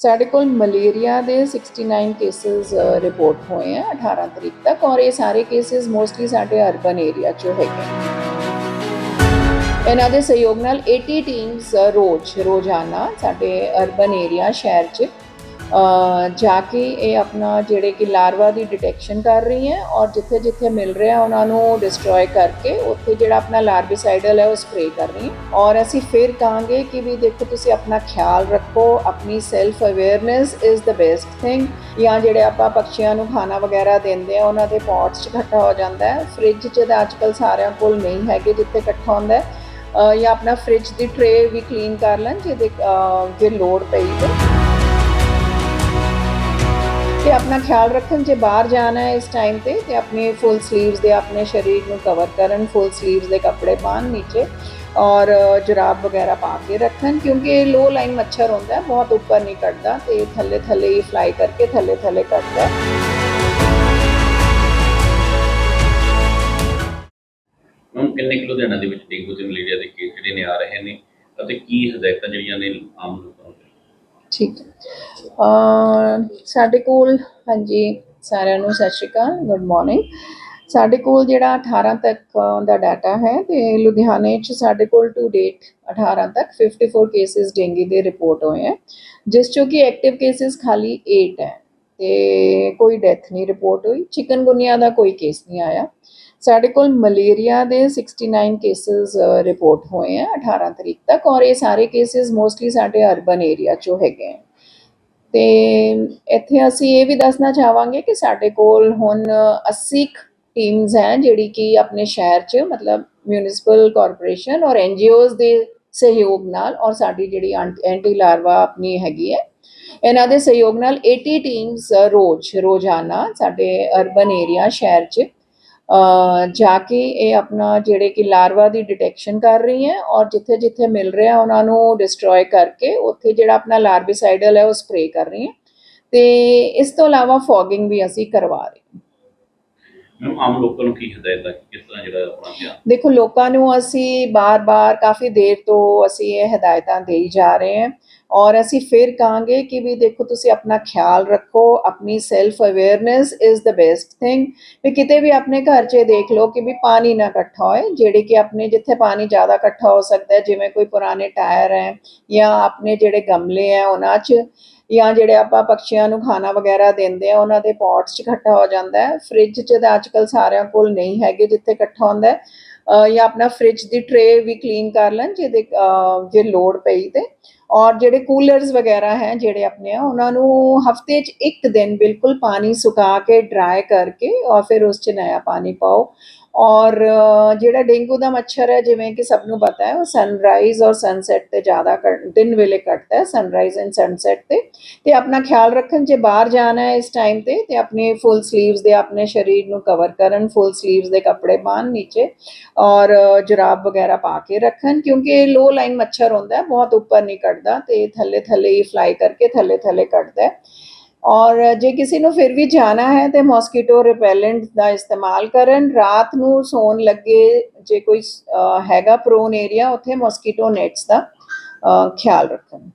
ਸਾਡੇ ਕੋਲ ਮਲੇਰੀਆ ਦੇ 69 ਕੇਸਸ ਰਿਪੋਰਟ ਹੋਏ ਆ 18 ਤਰੀਕ ਤੱਕ ਔਰ ਇਹ ਸਾਰੇ ਕੇਸਸ ਮੋਸਟਲੀ ਸਾਡੇ ਅਰਬਨ ਏਰੀਆ 'ਚ ਹੈਗੇ ਇਹਨਾਂ ਦੇ ਸਹਿਯੋਗ ਨਾਲ 80 ਟੀਮਸ ਰੋਜ਼ ਰੋਜ਼ਾਨਾ ਸਾਡੇ ਅਰਬਨ ਏਰੀਆ ਸ਼ਹਿਰ 'ਚ ਜਾ ਕੇ ਇਹ ਆਪਣਾ ਜਿਹੜੇ ਕਿ ਲਾਰਵਾ ਦੀ ਡਿਟੈਕਸ਼ਨ ਕਰ ਰਹੀ ਹੈ ਔਰ ਜਿੱਥੇ ਜਿੱਥੇ ਮਿਲ ਰਿਹਾ ਉਹਨਾਂ ਨੂੰ ਡਿਸਟਰੋਏ ਕਰਕੇ ਉੱਥੇ ਜਿਹੜਾ ਆਪਣਾ ਲਾਰਵੀਸਾਈਡਲ ਹੈ ਉਹ ਸਪਰੇ ਕਰ ਰਹੀ ਹੈ। ਔਰ ਅਸੀਂ ਫਿਰ ਕਹਾਂਗੇ ਕਿ ਵੀ ਦੇਖੋ ਤੁਸੀਂ ਆਪਣਾ ਖਿਆਲ ਰੱਖੋ, ਆਪਣੀ self awareness is the best thing ਜਾਂ ਜਿਹੜੇ ਆਪਾਂ ਪੰਛੀਆਂ ਨੂੰ ਖਾਣਾ ਵਗੈਰਾ ਦਿੰਦੇ ਆ ਉਹਨਾਂ ਦੇ ਪੌਟਸ 'ਚ ਇਕੱਠਾ ਹੋ ਜਾਂਦਾ ਹੈ। ਫ੍ਰਿਜ 'ਚ ਤਾਂ ਅੱਜਕੱਲ ਸਾਰਿਆਂ ਕੋਲ ਨਹੀਂ ਹੈਗੇ ਜਿੱਥੇ ਇਕੱਠਾ ਹੁੰਦਾ ਹੈ। ਜਾਂ ਆਪਣਾ ਫ੍ਰਿਜ ਦੀ ਟਰੇ ਵੀ ਕਲੀਨ ਕਰ ਲੈਣ ਜਿਹਦੇ ਜੇ ਲੋੜ ਪਈ ਤੇ। ਤੇ ਆਪਣਾ ਖਿਆਲ ਰੱਖਣ ਜੇ ਬਾਹਰ ਜਾਣਾ ਹੈ ਇਸ ਟਾਈਮ ਤੇ ਤੇ ਆਪਣੀ ਫੁੱਲ ਸਲੀਵਸ ਦੇ ਆਪਣੇ ਸਰੀਰ ਨੂੰ ਕਵਰ ਕਰਨ ਫੁੱਲ ਸਲੀਵਸ ਦੇ ਕੱਪੜੇ ਪਾਣ ਨੀਚੇ ਔਰ ਅ, ਜੁਰਾਬ ਵਗੈਰਾ ਪਾ ਕੇ ਰੱਖਣ ਕਿਉਂਕਿ ਲੋ ਲਾਈਨ ਮੱਛਰ ਹੁੰਦਾ ਹੈ ਬਹੁਤ ਉੱਪਰ ਨਹੀਂ ਕੱਟਦਾ ਤੇ ਥੱਲੇ ਥੱਲੇ ਹੀ ਫਲਾਈ ਕਰਕੇ ਥੱਲੇ ਥੱਲੇ ਕੱਟਦਾ ਹੈ। ਹੁਣ ਕਿੰਨੇ ਕੁ ਲੁਧਿਆਣਾ ਦੇ ਵਿੱਚ ਡੇਂਗੂ ਤੇ ਮਲੇਰੀਆ ਦੇ ਕੇਸ ਜਿਹੜੇ ਨੇ ਆ ਰਹੇ ਨੇ? ਅਤੇ ਕੀ ਹਦਾਇਤਾਂ ਜਿਹੜੀਆਂ ਨੇ ਆਮ ਲੋਕਾਂ ਨੂੰ ਠੀਕ ਹੈ। ਸਾਡੇ ਕੋਲ, ਹਾਂਜੀ, ਸਾਰਿਆਂ ਨੂੰ ਸਤਿ ਸ਼੍ਰੀ ਅਕਾਲ, ਗੁੱਡ ਮਾਰਨਿੰਗ। ਸਾਡੇ ਕੋਲ ਜਿਹੜਾ 18 ਤੱਕ ਦਾ ਡਾਟਾ ਹੈ ਤੇ ਲੁਧਿਆਣੇ 'ਚ ਸਾਡੇ ਕੋਲ ਟੂ ਡੇਟ 18 ਤੱਕ 54 ਕੇਸਿਸ ਡੇਂਗੀ ਦੇ ਰਿਪੋਰਟ ਹੋਏ ਹੈ, ਜਿਸ ਚੋਂ ਕਿ ਐਕਟਿਵ ਕੇਸਿਸ ਖਾਲੀ 8 ਹੈ ਤੇ ਕੋਈ ਡੈਥ ਨਹੀਂ ਰਿਪੋਰਟ ਹੋਈ, ਚਿਕਨਗੁਨੀਆ ਦਾ ਕੋਈ ਕੇਸ ਨਹੀਂ ਆਇਆ। ਸਾਡੇ ਕੋਲ ਮਲੇਰੀਆ ਦੇ 69 ਕੇਸਿਸ ਰਿਪੋਰਟ ਹੋਏ ਆ 18 ਤਰੀਕ ਤੱਕ ਔਰ ਇਹ ਸਾਰੇ ਕੇਸਿਸ ਮੋਸਟਲੀ ਸਾਡੇ ਅਰਬਨ ਏਰੀਆ ਚੋਂ ਹੈਗੇ ਆ। ਤੇ ਇੱਥੇ ਅਸੀਂ ਇਹ ਵੀ ਦੱਸਣਾ ਚਾਹਾਂਗੇ ਕਿ ਸਾਡੇ ਕੋਲ ਹੁਣ 80 ਟੀਮਸ ਹੈ ਜਿਹੜੀ ਕਿ ਆਪਣੇ ਸ਼ਹਿਰ 'ਚ, ਮਤਲਬ ਮਿਊਨਿਸਪਲ ਕਾਰਪੋਰੇਸ਼ਨ ਔਰ ਐਨਜੀਓਜ਼ ਦੇ ਸਹਿਯੋਗ ਨਾਲ ਔਰ ਸਾਡੀ ਜਿਹੜੀ ਐਂਟੀ ਲਾਰਵਾ ਆਪਣੀ ਹੈਗੀ ਹੈ, ਇਹਨਾਂ ਦੇ ਸਹਿਯੋਗ ਨਾਲ 80 ਟੀਮਸ ਰੋਜ਼, ਰੋਜ਼ਾਨਾ ਸਾਡੇ ਅਰਬਨ ਏਰੀਆ ਸ਼ਹਿਰ 'ਚ ਜਾ ਕੇ ਇਹ ਆਪਣਾ ਜਿਹੜੇ ਕਿ ਲਾਰਵਾ ਦੀ ਡਿਟੈਕਸ਼ਨ ਕਰ ਰਹੀ ਹੈ ਔਰ ਜਿੱਥੇ ਜਿੱਥੇ ਮਿਲ ਰਿਹਾ ਉਹਨਾਂ ਨੂੰ ਡਿਸਟਰੋਏ ਕਰਕੇ ਉੱਥੇ ਜਿਹੜਾ ਆਪਣਾ ਲਾਰਵਿਸਾਈਡਲ ਹੈ ਉਹ ਸਪਰੇ ਕਰ ਰਹੀ ਹੈ। ਤੇ ਇਸ ਤੋਂ ਇਲਾਵਾ ਫੋਗਿੰਗ ਵੀ ਅਸੀਂ ਕਰਵਾ ਰਹੇ ਹਾਂ। ਮੈਮ ਆਮ ਲੋਕਾਂ ਨੂੰ ਕੀ ਹਦਾਇਤਾਂ ਕਿਸ ਤਰ੍ਹਾਂ ਜਿਹੜਾ ਆਪਣਾ ਧਿਆਨ? ਦੇਖੋ, ਲੋਕਾਂ ਨੂੰ ਅਸੀਂ ਬਾਰ-ਬਾਰ ਕਾਫੀ ਦੇਰ ਤੋਂ ਅਸੀਂ ਇਹ ਹਦਾਇਤਾਂ ਦੇਈ ਜਾ ਰਹੇ ਹਾਂ ਔਰ ਅਸੀਂ ਫਿਰ ਕਹਾਂਗੇ ਕਿ ਵੀ ਦੇਖੋ, ਤੁਸੀਂ ਆਪਣਾ ਖਿਆਲ ਰੱਖੋ, ਆਪਣੀ self awareness is the best thing ਵੀ ਕਿਤੇ ਵੀ ਆਪਣੇ ਘਰ 'ਚ ਇਹ ਦੇਖ ਲਓ ਕਿ ਵੀ ਪਾਣੀ ਨਾ ਇਕੱਠਾ ਹੋਏ, ਜਿਹੜੇ ਕਿ ਆਪਣੇ ਜਿੱਥੇ ਪਾਣੀ ਜ਼ਿਆਦਾ ਇਕੱਠਾ ਹੋ ਸਕਦਾ ਹੈ, ਜਿਵੇਂ ਕੋਈ ਪੁਰਾਣੇ ਟਾਇਰ ਹੈ ਜਾਂ ਆਪਣੇ ਜਿਹੜੇ ਗਮਲੇ ਹੈ ਉਹਨਾਂ 'ਚ। ਜਾਂ ਜਿਹੜੇ ਆਪਾਂ ਪੰਛੀਆਂ ਨੂੰ ਖਾਣਾ ਵਗੈਰਾ ਦਿੰਦੇ ਆ, ਉਹਨਾਂ ਦੇ ਪੌਟਸ 'ਚ ਇਕੱਠਾ ਹੋ ਜਾਂਦਾ ਹੈ। ਫ੍ਰਿਜ 'ਚ ਤਾਂ ਅੱਜਕੱਲ ਸਾਰਿਆਂ ਕੋਲ ਨਹੀਂ ਹੈਗੇ ਜਿੱਥੇ ਇਕੱਠਾ ਹੁੰਦਾ ਹੈ। ਜਾਂ ਆਪਣਾ ਫ੍ਰਿਜ ਦੀ ਟਰੇ ਵੀ ਕਲੀਨ ਕਰ ਲੈਣ ਜਿਹਦੇ ਜੇ ਲੋੜ ਪਈ ਤੇ। ਔਰ ਜਿਹੜੇ ਕੂਲਰਸ ਵਗੈਰਾ ਹੈ, ਜਿਹੜੇ ਆਪਣੇ ਆ, ਉਹਨਾਂ ਨੂੰ ਹਫ਼ਤੇ 'ਚ ਇੱਕ ਦਿਨ ਬਿਲਕੁਲ ਪਾਣੀ ਸੁਕਾ ਕੇ ਡਰਾਈ ਕਰਕੇ ਔਰ ਫਿਰ ਉਸ 'ਚ ਨया ਪਾਣੀ ਪਾਓ। ਔਰ ਅ, ਜਿਹੜਾ ਡੇਂਗੂ ਦਾ ਮੱਛਰ ਹੈ ਜਿਵੇਂ ਕਿ ਸਭ ਨੂੰ ਪਤਾ ਹੈ ਉਹ ਸਨਰਾਈਜ਼ ਔਰ ਸਨਸੈਟ ਤੇ ਜ਼ਿਆਦਾ ਕੱਟ- ਦਿਨ ਵੇਲੇ ਕੱਟਦਾ ਹੈ ਸਨਰਾਈਜ਼ ਐਂਡ ਸਨਸੈਟ ਤੇ ਤੇ ਆਪਣਾ ਖਿਆਲ ਰੱਖਣ ਜੇ ਬਾਹਰ ਜਾਣਾ ਹੈ ਇਸ ਟਾਈਮ ਤੇ ਤੇ ਆਪਣੀ ਫੁੱਲ ਸਲੀਵਸ ਦੇ ਆਪਣੇ ਸਰੀਰ ਨੂੰ ਕਵਰ ਕਰਨ ਫੁੱਲ ਸਲੀਵਸ ਦੇ ਕੱਪੜੇ ਪਾਣ ਨੀਚੇ ਔਰ ਅ, ਜੁਰਾਬ ਵਗੈਰਾ ਪਾ ਕੇ ਰੱਖਣ ਕਿਉਂਕਿ ਲੋ ਲਾਈਨ ਮੱਛਰ ਹੁੰਦਾ ਹੈ ਬਹੁਤ ਉੱਪਰ ਨਹੀਂ ਕੱਟਦਾ ਤੇ ਥੱਲੇ ਥੱਲੇ ਹੀ ਫਲਾਈ ਕਰਕੇ ਥੱਲੇ ਥੱਲੇ ਕੱਟਦਾ ਹੈ ਔਰ ਜੇ ਕਿਸੇ ਨੂੰ ਫਿਰ ਵੀ ਜਾਣਾ ਹੈ ਤੇ ਮੋਸਕੀਟੋ ਰਿਪੈਲੈਂਟ ਦਾ ਇਸਤੇਮਾਲ ਕਰਨ। ਰਾਤ ਨੂੰ ਸੌਣ ਲੱਗੇ ਜੇ ਕੋਈ ਹੈਗਾ ਪ੍ਰੋਨ ਏਰੀਆ ਉੱਥੇ ਮੋਸਕੀਟੋ ਨੈਟਸ ਦਾ ਖਿਆਲ ਰੱਖਣ।